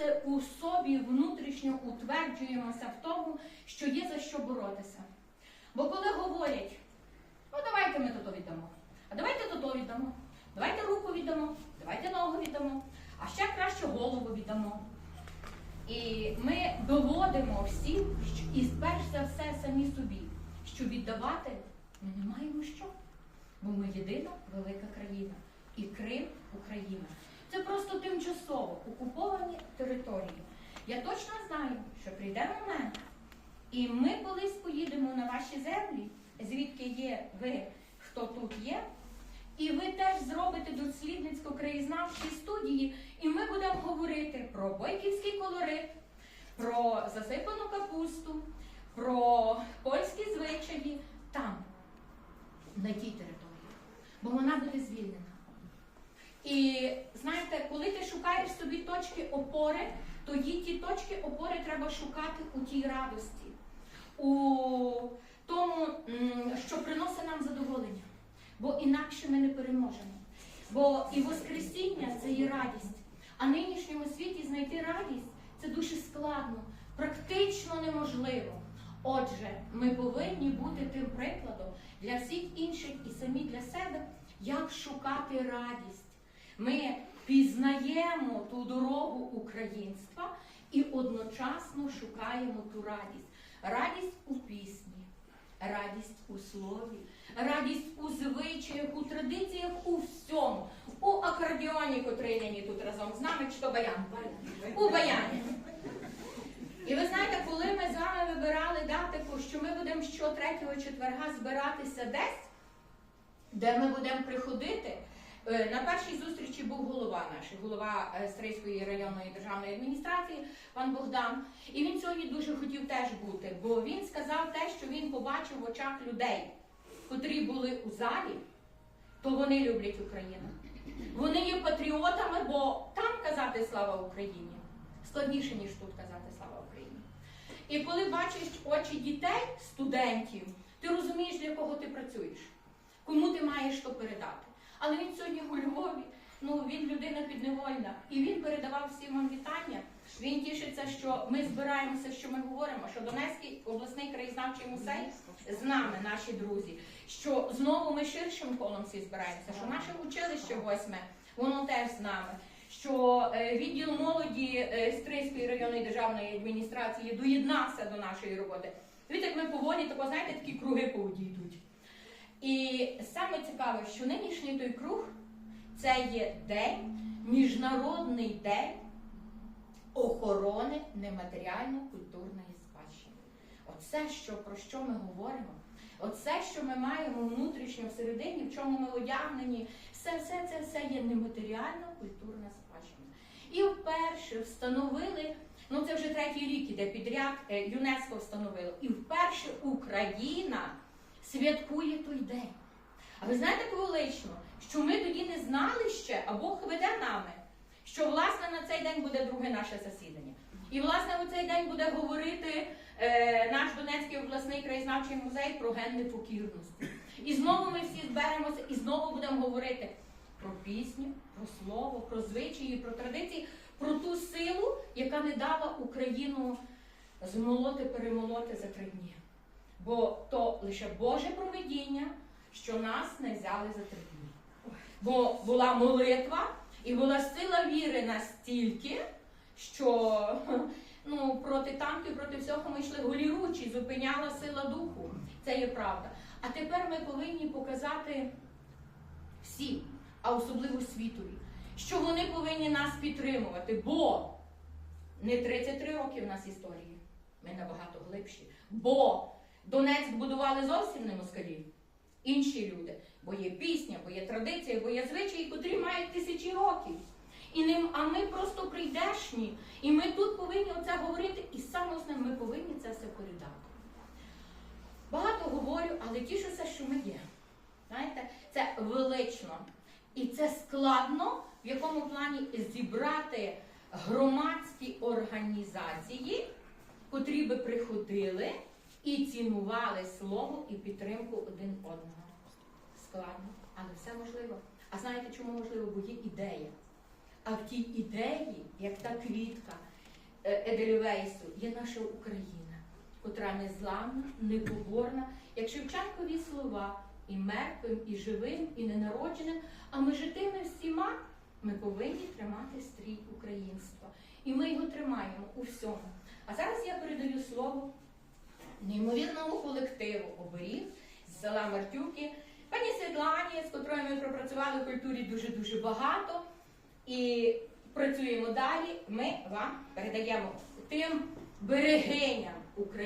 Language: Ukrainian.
це у собі внутрішньо утверджуємося в тому, що є за що боротися. Бо коли говорять, ну давайте ми то віддамо, а давайте то віддамо, давайте руку віддамо, давайте ногу віддамо, а ще краще голову віддамо. І ми доводимо всім, що- і перш за все самі собі, що віддавати ми не маємо що. Бо ми єдина велика країна. І Крим Україна. Це просто тимчасово окуповані території. Я точно знаю, що прийде момент, і ми колись поїдемо на ваші землі, звідки є ви, хто тут є, і ви теж зробите дослідницько-краєзнавчі студії, і ми будемо говорити про бойківський колорит, про засипану капусту, про польські звичаї там, на тій території. Бо вона буде звільнена. І знаєте, коли ти шукаєш собі точки опори, то їй ті точки опори треба шукати у тій радості, у тому, що приносить нам задоволення. Бо інакше ми не переможемо. Бо і Воскресіння це є радість. А нинішньому світі знайти радість це дуже складно, практично неможливо. Отже, ми повинні бути тим прикладом для всіх інших і самі для себе, як шукати радість. Ми пізнаємо ту дорогу українства і одночасно шукаємо ту радість. Радість у пісні, радість у слові, радість у звичаях, у традиціях, у всьому. У акордіоні, котрий нині тут разом з нами, чи то баян? У баяні. І ви знаєте, коли ми з вами вибирали датику, що ми будемо що третього четверга збиратися десь, де ми будемо приходити. Е, На першій зустрічі був голова наш, голова е, Стрийської районної державної адміністрації, пан Богдан. І він сьогодні дуже хотів теж бути, бо він сказав те, що він побачив в очах людей, котрі були у залі, то вони люблять Україну. Вони є патріотами, бо там казати слава Україні складніше, ніж тут казати слава Україні. І коли бачиш очі дітей, студентів, ти розумієш, для кого ти працюєш, кому ти маєш то передати. Але він сьогодні у Львові, ну він людина підневольна, і він передавав всім вам вітання. Він тішиться, що ми збираємося, що ми говоримо, що Донецький обласний краєзнавчий музей з нами, наші друзі, що знову ми ширшим колом всі збираємося, що наше училище восьме, воно теж з нами. Що е, відділ молоді е, Стрийської районної державної адміністрації доєднався до нашої роботи. Дивіться, як ми поволі, тако, знаєте, такі круги по воді йдуть. І саме цікаве, що нинішній той круг це є день, міжнародний день охорони нематеріально-культурної спадщини. Оце, що, про що ми говоримо, оце, що ми маємо внутрішньо всередині, в чому ми одягнені, все, все це все є нематеріально-культурна спадщина. І вперше встановили, ну це вже третій рік іде підряд, е, ЮНЕСКО встановило, і вперше Україна святкує той день. А ви знаєте велично, що ми тоді не знали ще, а Бог веде нами, що власне на цей день буде друге наше засідання. І власне у цей день буде говорити е, наш Донецький обласний краєзнавчий музей про ген непокірності. І знову ми всі зберемося і знову будемо говорити про пісню, про слово, про звичаї, про традиції, про ту силу, яка не дала Україну змолоти, перемолоти за три дні. Бо то лише Боже провидіння, що нас не взяли за три дні. Бо була молитва і була сила віри настільки, що ну, проти танків, проти всього ми йшли голіручі, зупиняла сила духу. Це є правда. А тепер ми повинні показати всім, а особливо світові, що вони повинні нас підтримувати, бо не 33 роки в нас історії, ми набагато глибші. Бо Донецьк будували зовсім не москалі, інші люди. Бо є пісня, бо є традиція, бо є звичаї, котрі мають тисячі років. І не, а ми просто прийдешні. І ми тут повинні оце говорити, і саме основне, ми повинні це все передати. Багато говорю, але тішуся, що ми є. Знаєте, це велично. І це складно, в якому плані зібрати громадські організації, котрі би приходили і цінували слово і підтримку один одного. Складно, але все можливо. А знаєте, чому можливо? Бо є ідея. а в тій ідеї, як та квітка е, Едельвейсу, є наша Україна, котра незламна, непоборна, як Шевченкові слова, і мертвим, і живим, і ненародженим, а ми житими всіма, ми повинні тримати стрій українства. І ми його тримаємо у всьому. А зараз я передаю слово неймовірному колективу оберіг з села Мартюки, пані Світлані, з котрою ми пропрацювали в культурі дуже-дуже багато. І працюємо далі. Ми вам передаємо тим берегиням України.